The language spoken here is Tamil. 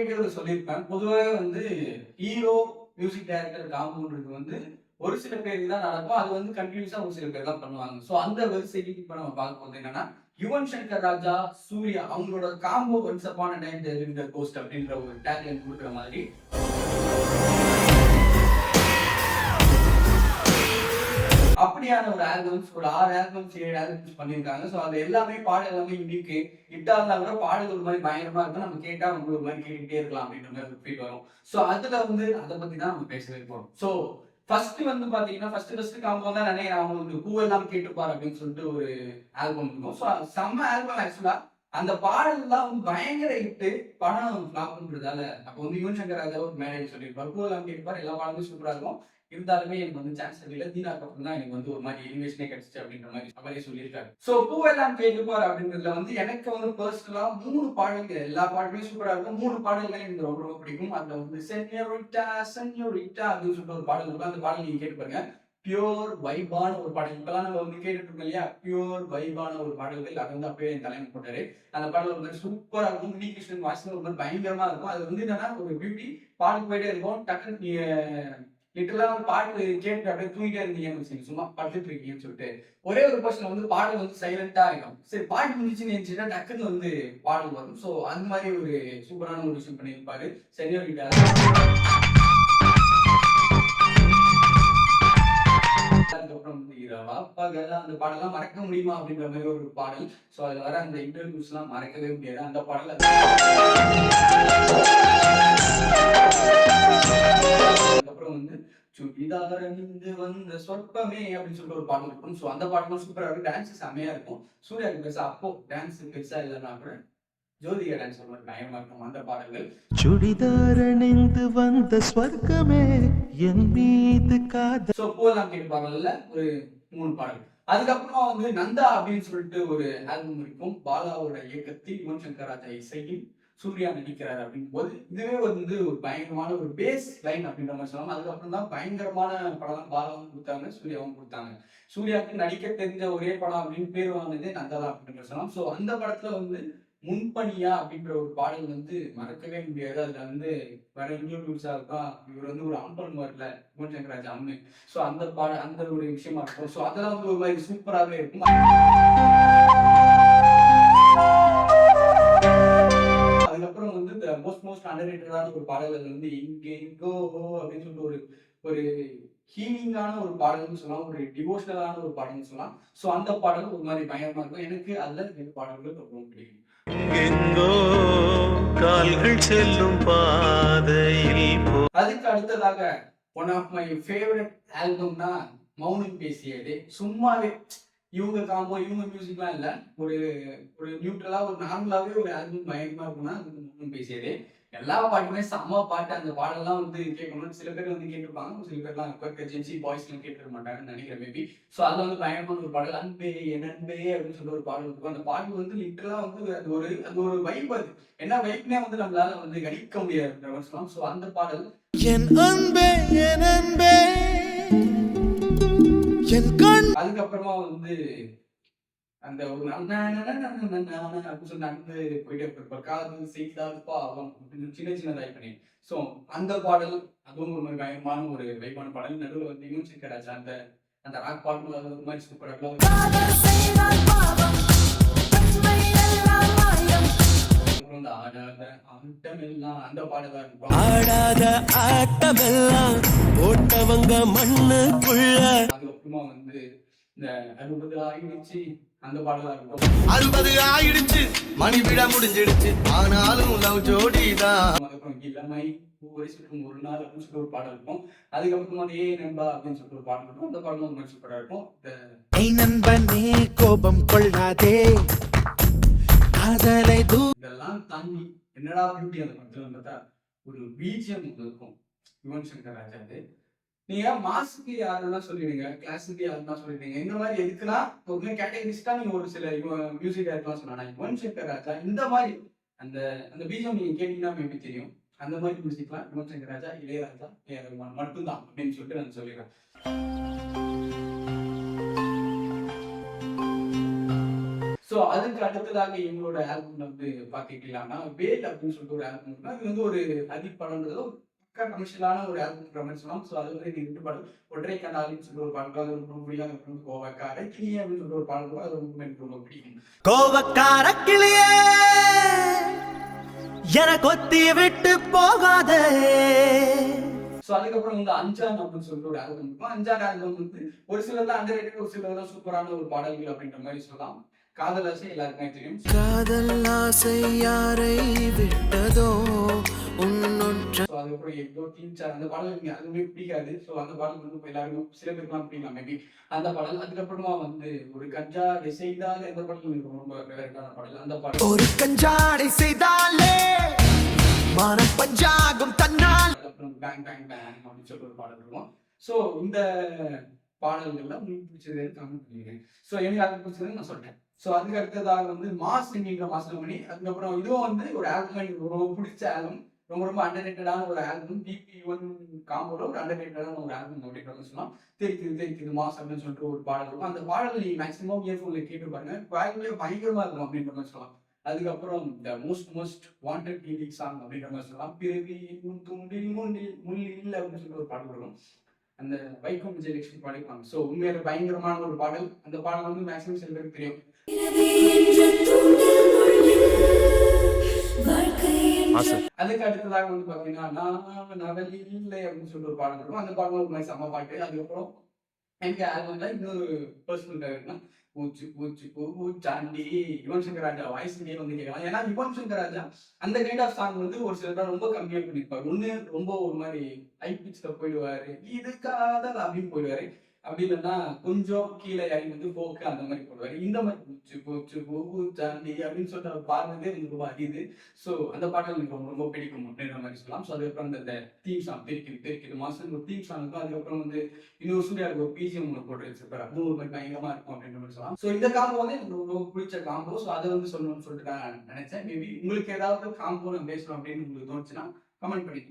வீடியோவில் சொல்லியிருப்பேன். பொதுவாக வந்து ஹீரோ மியூசிக் டைரக்டர் காம்போன்றது வந்து ஒரு சில பேருக்கு தான் நடக்கும். அது வந்து கண்டினியூஸா ஒரு சில பேர் தான் பண்ணுவாங்க. ஸோ அந்த வரிசைக்கு இப்போ நம்ம பார்க்க போது என்னன்னா யுவன் சங்கர் ராஜா சூர்யா அவங்களோட combo once upon a time இந்த கோஸ்ட் அப்படின்ற ஒரு டேக்லைன் கொடுக்குற மாதிரி. அப்படியான ஒரு ஆல்பம்ஸ் ஒரு ஆறு ஆல்பம்ஸ் ஏழு ஆல்பம்ஸ் பண்ணியிருக்காங்க. ஸோ அது எல்லாமே பாடல் எல்லாமே யூனிக்கு ஹிட்டா இருந்தால் கூட பாடல் ஒரு மாதிரி பயங்கரமா இருக்கும். நம்ம கேட்டா நம்ம ஒரு மாதிரி கேட்டுக்கிட்டே இருக்கலாம் அப்படின்ற மாதிரி ஃபீல் வரும். ஸோ அதுல வந்து அதை பத்தி தான் நம்ம பேசவே போறோம். ஸோ ஃபர்ஸ்ட் வந்து பாத்தீங்கன்னா ஃபர்ஸ்ட் ஃபர்ஸ்ட் காம்போ தான் நிறைய அவங்க வந்து பூவெல்லாம் கேட்டுப்பார் அப்படின்னு சொல்லிட்டு ஒரு ஆல்பம் இருக்கும். ஸோ செம்ம ஆல்பம் ஆக்சுவலா அந்த பாடல்லாம் வந்து பயங்கர ஹிட்டு படம் ஃபிளாப் பண்றதால. அப்போ வந்து யுவன் சங்கர் ராஜா ஒரு மேனேஜ் சொல்லியிருப்பார். பூவெல்லாம் கேட்டுப்பார்? எல்லா பாடலும் சூப்பரா இருக்கும். இருந்தாலுமே எனக்கு வந்து சான்ஸ் தெரியல தீனாக்கு அப்புறம் தான் எனக்கு வந்து ஒரு மாதிரி எலிவேஷனே கிடைச்சிச்சு அப்படின்ற மாதிரி அவரே சொல்லியிருக்காரு. ஸோ பூவெல்லாம் கேட்டுப்பார் அப்படின்றதுல வந்து எனக்கு வந்து பர்சனலா மூணு பாடல்கள் எல்லா பாடலுமே சூப்பரா இருக்கும். மூணு பாடல்கள் எனக்கு ரொம்ப ரொம்ப பிடிக்கும். அதுல வந்து சென்யோரிட்டா சென்யோரிட்டா அப்படின்னு சொல்லிட்டு ஒரு பாடல் இருக்கும். அந்த பாடல் நீங்க கேட்டு பாருங்க. பியோர் வைபான ஒரு பாடல். இப்பெல்லாம் நம்ம வந்து கேட்டுட்டு இருக்கோம் இல்லையா? பியோர் வைபான ஒரு பாடல்கள். அது வந்து அப்பயே என் தலைமை போட்டாரு. அந்த பாடல் ஒரு மாதிரி சூப்பரா இருக்கும். மினி கிருஷ்ணன் வாசனை ஒரு மாதிரி பயங்கரமா இருக்கும். அது வந்து என்னன்னா ஒரு பியூட்டி பாடல் போயிட்டே இருக்கும். டக்குன்னு நீங்க லிட்டரலா வந்து பாட்டு கேட்டு அப்படியே தூங்கிட்டே இருந்தீங்கன்னு வச்சுங்க சும்மா படுத்துட்டு இருக்கீங்கன்னு சொல்லிட்டு ஒரே ஒரு பர்சன் வந்து பாடல் வந்து சைலண்டா இருக்கும். சரி பாட்டு முடிச்சுன்னு இருந்துச்சுன்னா டக்குன்னு வந்து பாடல் வரும். ஸோ அந்த மாதிரி ஒரு சூப்பரான ஒரு விஷயம் பண்ணியிருப்பாரு சென்யோரிட்டா அதுக்கப்புறம் இரவா பகலா அந்த பாடலாம் மறக்க முடியுமா அப்படின்ற மாதிரி ஒரு பாடல். ஸோ அதுல வர அந்த இன்டர்வியூஸ் எல்லாம் மறக்கவே முடியாது. அந்த பாடல் அதுக்கப்புறம் வந்து சுடிதார் அணிந்து வந்த சொற்பமே அப்படின்னு சொல்லிட்டு ஒரு பாடல் இருக்கும். ஸோ அந்த பாடலும் சூப்பரா இருக்கும். டான்ஸ் செம்மையா இருக்கும். சூர்யாவுக்கு பெருசா அப்போ டான்ஸ் பெருசா இல்லைன்னா கூட ஜோதிகா டான்ஸ் ஒரு பயமா இருக்கும் அந்த பாடல்கள். சுடிதார் அணிந்து வந்த ஸ்வர்க்கமே என் மீது காத ஸோ கேட்டு பாடல்ல ஒரு மூணு பாடல். அதுக்கப்புறமா வந்து நந்தா அப்படின்னு சொல்லிட்டு ஒரு ஆல்பம் இருக்கும். பாலாவோட இயக்கத்தில் யுவன் சங்கர் ராஜா இசையில் சூர்யா நடிக்கிறார் அப்படிங்கும் போது இதுவே வந்து ஒரு பயங்கரமான ஒரு பேஸ் லைன் அப்படின்ற மாதிரி சொல்லலாம் அதுக்கப்புறம் தான் பயங்கரமான படம் பாலாவும் கொடுத்தாங்க சூர்யாவும் கொடுத்தாங்க. சூர்யாவுக்கு நடிக்க தெரிஞ்ச ஒரே படம் அப்படின்னு பேர் வாங்கினதே நந்ததா அப்படின்ற சொல்லலாம் ஸோ அந்த படத்துல வந்து முன்பணியா அப்படின்ற ஒரு பாடல் வந்து மறக்கவே முடியாது. அதுல வந்து வேற இன்ட்ரோடியூஸா இருக்கும் இவர் வந்து ஒரு அம்பன் வரல யுவன் சங்கராஜ் அம்மு. ஸோ அந்த பாட அந்த ஒரு விஷயமா இருக்கும். ஸோ அதெல்லாம் வந்து ஒரு மாதிரி சூப்பராகவே இருக்கும். அதுக்கப்புறம் வந்து இந்த மோஸ்ட் மோஸ்ட் அண்டர்ரேட்டடான ஒரு பாடல்கள் வந்து இங்கே இங்கோ அப்படின்னு சொல்லிட்டு ஒரு ஒரு ஹீலிங்கான ஒரு பாடல்னு சொல்லலாம். ஒரு டிவோஷனலான ஒரு பாடல்னு சொல்லலாம். ஸோ அந்த பாடல் ஒரு மாதிரி பயங்கரமா இருக்கும். எனக்கு அதுல ரெண்டு பாடல்கள் ரொம்ப பிடிக்கும். எங்கோ கால்கள் செல்லும் பாதையில் அதுக்கு அடுத்ததாக ஒன் ஆஃப் மை ஃபேவரட் ஆல்பம்னா மௌனம் பேசியது. சும்மாவே இவங்க காம்போ இவங்க மியூசிக்லாம் இல்லை. ஒரு ஒரு நியூட்ரலா ஒரு நார்மலாகவே ஒரு ஆல்பம் பயங்கரமாக இருக்கும்னா அது வந்து பேசியது எல்லா பாட்டுமே செம்ம பாட்டு. அந்த பாடெல்லாம் வந்து கேட்கணும்னு சில பேர் வந்து கேட்டிருப்பாங்க. சில பேர்லாம் இப்போ ஜென்சி பாய்ஸ்லாம் கேட்டுருக்க மாட்டாங்கன்னு நினைக்கிறேன் மேபி ஸோ அதில் வந்து பயங்கரமான ஒரு பாடல் அன்பே என் அன்பே அப்படின்னு சொல்லிட்டு ஒரு பாடல் இருக்கும். அந்த பாட்டு வந்து லிட்டரலாக வந்து அது ஒரு அது ஒரு வைப் அது. என்ன வைப்னே வந்து நம்மளால வந்து கணிக்க முடியாது ஸோ அந்த பாடல். என் அன்பே என் அன்பே என் அதுக்கப்புறமா வந்து அந்த ஒரு அப்படின்னு சொல்லி நடந்து போயிட்டே இருப்பார் காது செய்தால் பாவம் அப்படின்னு சின்ன சின்ன டைப் பண்ணி ஸோ அந்த பாடல் அதுவும் ஒரு பயங்கரமான ஒரு வைப்பான பாடல் நடுவில் வந்து யூன் சங்கர் ராஜா அந்த அந்த ராக் பாடல் ஒரு மாதிரி சூப்பராக அந்த பாடலா இருக்கும் ஆடாத ஆட்டமெல்லாம் போட்டவங்க மண்ணுக்குள்ள அதுக்கப்புறமா வந்து இந்த அறுபது ஆயிடுச்சு அந்த பாடலா இருக்கும். அறுபது ஆயிடுச்சு மணி விட முடிஞ்சிடுச்சு. ஆனாலும் லவ் ஜோடிதான் அதுக்கப்புறம் இளமை ஒவ்வொரு ஒரு நாள் அப்படின்னு சொல்லிட்டு ஒரு பாடல் இருக்கும். அதுக்கப்புறமா வந்து ஏ நண்பா அப்படின்னு சொல்லிட்டு ஒரு பாடல் இருக்கும். அந்த பாடலும் ரொம்ப சூப்பரா இருக்கும். ஐ நண்பனே கோபம் கொள்ளாதே. காதலை தூ இதெல்லாம் தாண்டி என்னடா பியூட்டி அந்த படத்துல பார்த்தா ஒரு பிஜிஎம் இருக்கும். யுவன் சங்கர் ராஜா அது நீங்க மாசுக்கு யாருன்னா சொல்லிடுங்க கிளாஸுக்கு யாருன்னா சொல்லிடுங்க. இந்த மாதிரி எதுக்குன்னா ஒரு கேட்டகரிஸ்டா நீங்க ஒரு சில மியூசிக் இருக்கலாம் சொன்னா ஒன் சங்கர் ராஜா இந்த மாதிரி அந்த அந்த பீஜம் நீங்க கேட்டீங்கன்னா மேபி தெரியும். அந்த மாதிரி மியூசிக்லாம் யுவன் சங்கர் ராஜா இளையராஜா மட்டும்தான் அப்படின்னு சொல்லிட்டு நான் சொல்லிடுறேன். ஸோ அதுக்கு அடுத்ததாக இவங்களோட ஆல்பம் வந்து பார்த்துக்கலாம்னா வேல் அப்படின்னு சொல்லிட்டு ஒரு ஆல்பம் இது வந்து ஒரு அதிப்படம்ன்றது கமர்ஷியலான ஒரு ஆல்பம் சொல்லலாம். ஸோ அது வந்து ரெண்டு பாடல் ஒற்றை கண்டாலின்னு சொல்லிட்டு ஒரு பாடல் அது ரொம்ப முடியாது அப்புறம் கோவக்கார கிளி அப்படின்னு சொல்லிட்டு ஒரு பாடல். அது ரொம்ப எனக்கு ரொம்ப பிடிக்கும். கோவக்கார கிளியே என கொத்தி விட்டு போகாதே. ஸோ அதுக்கப்புறம் வந்து அஞ்சான் அப்படின்னு சொல்லிட்டு ஒரு ஆல்பம் இருக்கும். அஞ்சான் ஆல்பம் வந்து ஒரு சிலர் தான் அண்டர் ஒரு சிலர் தான் சூப்பரான ஒரு பாடல்கள் அப்படின்ற மாதிரி சொல்லலாம். காதல் ஆசை எல்லாருக்குமே தெரியும். காதல் ஆசை யாரை விட்டதோ அதுக்கப்புறம் எவ்வளோ டீச்சர் அந்த பாடல் எனக்கு அதுவுமே பிடிக்காது. ஸோ அந்த பாடல் வந்து இப்ப எல்லாருக்கும் சில பேருக்குலாம் பிடிக்கலாம் மேபி அந்த பாடல் அதுக்கப்புறமா வந்து ஒரு கஞ்சா செய்தால் எந்த பாடல் எனக்கு ரொம்ப ஃபேவரட்டான பாடல். அந்த பாடல். ஒரு கஞ்சாடை செய்தாலே மனம் பஞ்சாகும் தன்னால். அப்புறம் பேங் பேங் பேங் அப்படின்னு சொல்லிட்டு ஒரு பாடல் இருக்கும். ஸோ இந்த பாடல்கள்ல உங்களுக்கு பிடிச்சது கமெண்ட் பண்ணிடுறேன் ஸோ எனக்கு அது பிடிச்சது நான் சொல்றேன். ஸோ அதுக்கு அடுத்ததாக வந்து மாஸ் மாஸ்டர் மணி. அதுக்கப்புறம் இதுவும் வந்து ஒரு ஆல்பம் எனக்கு ரொம்ப பிடிச்ச ஆல்பம். ரொம்ப ரொம்ப அண்டர்ரேட்டடான ஒரு ஆல்பம் பிபி ஒன் காம்போட ஒரு அண்டர்ரேட்டடான ஒரு ஆல்பம் அப்படின்ற திரு திரு திரு தெரிக்குது மாஸ் அப்படின்னு சொல்லிட்டு ஒரு பாடல் இருக்கும். அந்த பாடல் நீ மேக்ஸிமம் இயர்ஃபோன்ல கேட்டு பாருங்க. குவாலிட்டியே பயங்கரமா இருக்கும் அப்படின்ற மாதிரி சொல்லலாம். அதுக்கப்புறம் இந்த most most wanted leading song அப்படின்ற மாதிரி சொல்லலாம். பிறவி இன்னும் துண்டில் முண்டில் முள்ளில் இல்லை அப்படின்னு சொல்லிட்டு ஒரு பாடல் இருக்கும். அந்த வைக்கம் விஜயலட்சுமி பாடிப்பாங்க ஸோ உண்மையில பயங்கரமான ஒரு பாடல். அந்த பாடல் வந்து மேக்ஸிமம் சில பேருக்கு தெரியும். அதுக்கு அடுத்ததாக வந்து பாத்தீங்கன்னா நான் நவல் இல்லை அப்படின்னு சொல்லிட்டு ஒரு பாடல் இருக்கும். அந்த பாடல் ஒரு மாதிரி செம்ம பாட்டு. அதுக்கப்புறம் எனக்கு ஆல்பம்ல இன்னொரு பர்சனல் இருக்குன்னா பூச்சி பூச்சி பூ பூச்சாண்டி யுவன் சங்கர் ராஜா வாய்ஸ்லயே வந்து கேட்கலாம் ஏன்னா யுவன் சங்கர் ராஜா அந்த கைண்ட் ஆஃப் சாங் வந்து ஒரு சில பேர் ரொம்ப கம்மியா பண்ணிருப்பாரு ஒண்ணு ரொம்ப ஒரு மாதிரி ஹை பிச்ல போயிடுவாரு. இது காதல் அப்படின்னு போயிடுவாரு. அப்படி இல்லைன்னா கொஞ்சம் கீழே இறங்கி வந்து போக்கு அந்த மாதிரி போடுவாரு. இந்த மாதிரி அப்படின்னு சொல்லிட்டு அவர் பாடுறதே வந்து ரொம்ப அறியுது ஸோ அந்த பாடல் எனக்கு ரொம்ப ரொம்ப பிடிக்கும் அப்படின்ற மாதிரி சொல்லலாம். ஸோ அதுக்கப்புறம் அந்த தீம் சாங் தெரிக்குது தெரிக்குது மாசம் ஒரு தீம் சாங் இருக்கும். அதுக்கப்புறம் வந்து இன்னொரு சூர்யாவுக்கு ஒரு பிஜிஎம் ஒன்று போட்டு வச்சிருப்பாரு. அதுவும் ஒரு மாதிரி பயங்கரமா இருக்கும் அப்படின்ற மாதிரி சொல்லலாம். ஸோ இந்த காம்போ வந்து எனக்கு ரொம்ப பிடிச்ச காம்போ ஸோ அதை வந்து சொல்லணும்னு சொல்லிட்டு நான் நினைச்சேன். மேபி உங்களுக்கு ஏதாவது காம்போ நான் பேசணும் அப்படின்னு உங்களுக்கு தோணுச்சுன்னா கமெண்ட் பண்ணி